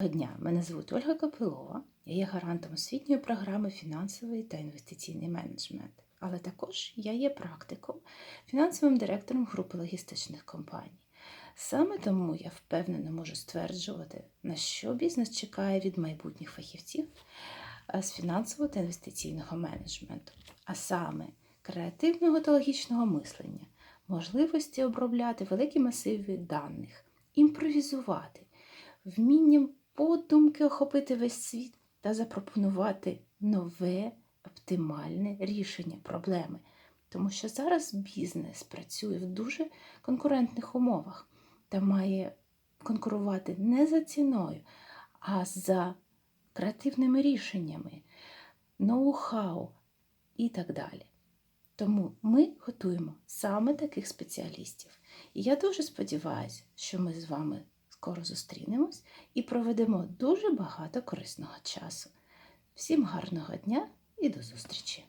Доброго дня, мене звуть Ольга Копилова. Я є гарантом освітньої програми фінансовий та інвестиційний менеджмент. Але також я є практиком, фінансовим директором групи логістичних компаній. Саме тому я впевнено можу стверджувати, на що бізнес чекає від майбутніх фахівців е, з фінансового та інвестиційного менеджменту, а саме креативного та логічного мислення, можливості обробляти великі масиви даних, імпровізувати, вмінням подумки охопити весь світ та запропонувати нове оптимальне рішення проблеми. Тому що зараз бізнес працює в дуже конкурентних умовах та має конкурувати не за ціною, а за креативними рішеннями, ноу-хау і так далі. Тому ми готуємо саме таких спеціалістів. І я дуже сподіваюся, що ми з вами скоро зустрінемось і проведемо дуже багато корисного часу. Всім гарного дня і до зустрічі!